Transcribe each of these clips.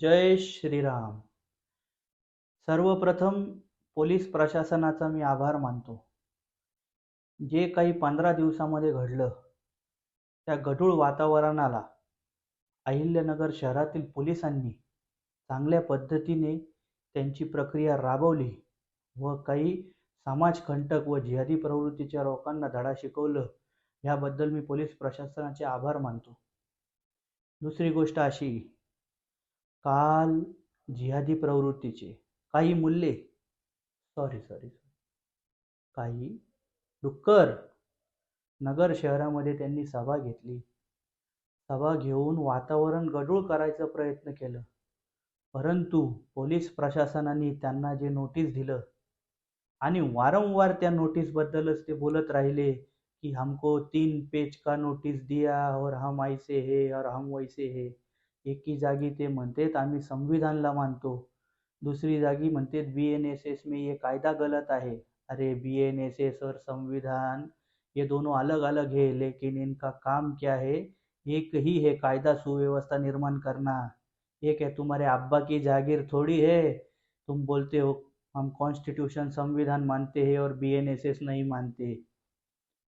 जय श्रीराम. सर्वप्रथम पोलीस प्रशासनाचा मी आभार मानतो. जे काही पंधरा दिवसामध्ये घडलं त्या गढूळ वातावरणाला अहिल्यानगर शहरातील पोलिसांनी चांगल्या पद्धतीने त्यांची प्रक्रिया राबवली व काही समाजकंटक व जिहादी प्रवृत्तीच्या लोकांना धडा शिकवलं याबद्दल मी पोलीस प्रशासनाचे आभार मानतो. दुसरी गोष्ट अशी काल जिहादी प्रवृत्तीचे काही मूल्ये. सॉरी सॉरी काही डुक्कर नगर शहरामध्ये त्यांनी सभा घेतली. सभा घेऊन वातावरण गडूळ करायचा प्रयत्न केलं. परंतु पोलीस प्रशासनाने त्यांना जे नोटीस दिलं आणि वारंवार त्या नोटीसबद्दलच ते बोलत राहिले कि हमको तीन पेज का नोटीस दिया और हम ऐसे है और हम वैसे है. एकी जागी ते म्हणतात आम्ही संविधानला मानतो. दुसरी जागी म्हणतात बी एन एस एस में ये कायदा गलत आहे. अरे बी एन एस एस और संविधान ये दोनों अलग अलग है, लेकिन इनका काम क्या है? एक ही है कायदा सुव्यवस्था निर्माण करना. एक है तुम्हारे अब्बा की जागीर थोड़ी है? तुम बोलते हो, हम कॉन्स्टिट्यूशन संविधान मानते हैं और बी एन एस एस नहीं मानते.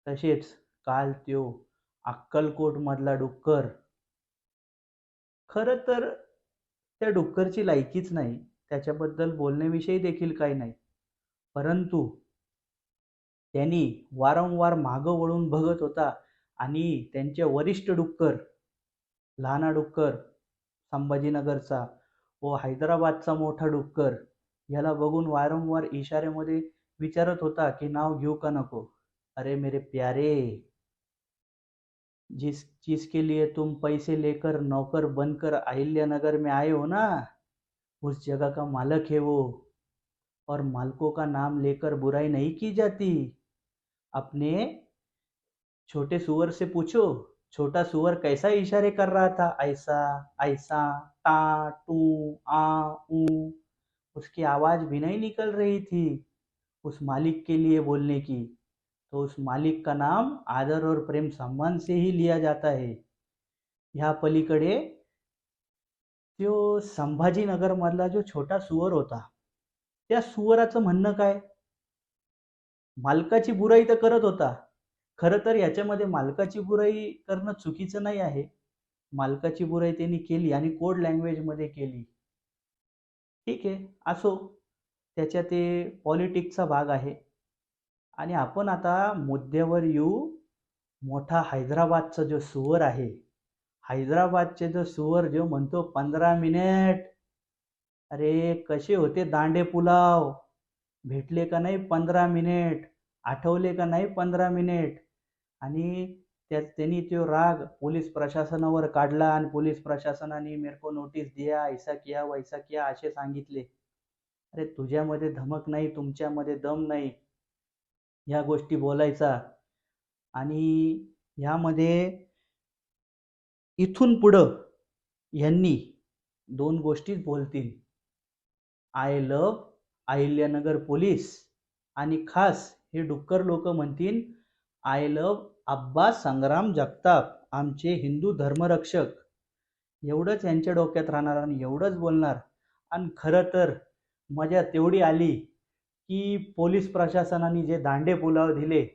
तसेच, काल त्यो अक्कलकोटमधला डुक्कर खरं तर त्या डुक्करची लायकीच नाही. त्याच्याबद्दल बोलण्याविषयी देखील काही नाही. परंतु त्यांनी वारंवार मागं वळून बघत होता आणि त्यांचे वरिष्ठ डुक्कर लहाना डुक्कर संभाजीनगरचा व हैदराबादचा मोठा डुक्कर याला बघून वारंवार इशाऱ्यामध्ये विचारत होता की नाव घेऊ का नको? अरे मेरे प्यारे! जिस चीज़ के लिए तुम पैसे लेकर नौकर बनकर अहिल्यानगर में आए हो ना, उस जगह का मालक है वो। और मालकों का नाम लेकर बुराई नहीं की जाती। अपने छोटे सुअर से पूछो, छोटा सुअर कैसा इशारे कर रहा था? ऐसा ऐसा टा टू, आ, ऊ। उसकी आवाज़ भी नहीं निकल रही थी उस मालिक के लिए बोलने की। तो उस मालिक का नाम आदर और प्रेम सम्मान से ही लिया जाता है। ह्या पलीकडे तो संभाजीनगरमधला जो छोटा सुअर होता त्या सुअराचं म्हणणं काय? मालकाची बुराई तर करत होता खरं तर याच्यामध्ये मालकाची बुराई करणं चुकीचं नाही आहे. मालकाची बुराई त्यांनी केली आणि कोड लँग्वेजमध्ये केली. ठीक आहे असो त्याच्या ते पॉलिटिक्सचा भाग आहे. आणि आपण आता मुद्द्यावर येऊ. मोठा हैदराबादचा जो सुअर आहे हैदराबादचे जो सुअर जो म्हणतो पंधरा मिनिट. अरे कसे होते दांडे पुलाव? भेटले का नाही पंधरा मिनिट? आठवले का नाही पंधरा मिनिट? आणि त्या त्यांनी तो राग पोलीस प्रशासनावर काढला आणि पोलीस प्रशासनाने मेरको नोटीस दिया ऐसा किया वैसा किया असे सांगितले. अरे तुझ्यामध्ये धमक नाही तुमच्यामध्ये दम नाही. ह्या गोष्टी बोलायचा. आणि ह्यामध्ये इथून पुढं यांनी दोन गोष्टीच बोलतील. आय लव अहिल्यानगर पोलीस आणि खास हे डुक्कर लोक म्हणतील आय लव अब्बा संग्राम जगताप आमचे हिंदू धर्मरक्षक. एवढंच यांच्या डोक्यात राहणार आणि एवढंच बोलणार. आणि खरं तर मजा तेवढी आली. की पोलीस प्रशासनाने जे दांडे पुलाव दिले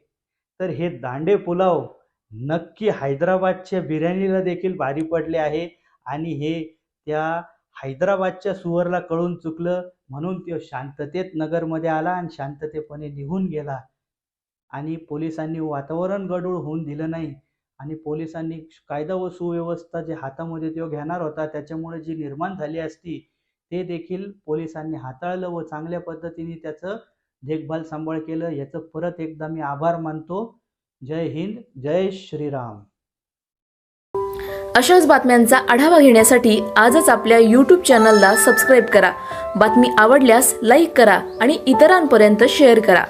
तर हे दांडे पुलाव नक्की हैदराबादच्या बिर्याणीला देखील भारी पडले आहे आणि हे त्या हैदराबादच्या सुअरला कळून चुकलं म्हणून तो शांततेत नगरमध्ये आला आणि शांततेपणे निघून गेला. आणि पोलिसांनी वातावरण गडूळ होऊन दिलं नाही आणि पोलिसांनी कायदा व सुव्यवस्था जे हातामध्ये तो घेणार होता त्याच्यामुळे जी निर्माण झाली असती ते देखील पोलिसांनी हाताळलं व चांगल्या पद्धतीने त्याचं देखभाल सांभाळ केलं. याचं परत एकदा मी आभार मानतो. जय हिंद जय श्रीराम. अशाच बातम्यांचा आढावा घेण्यासाठी आजच आपल्या यूट्यूब चॅनलला सबस्क्राईब करा. बातमी आवडल्यास लाईक करा आणि इतरांपर्यंत शेअर करा.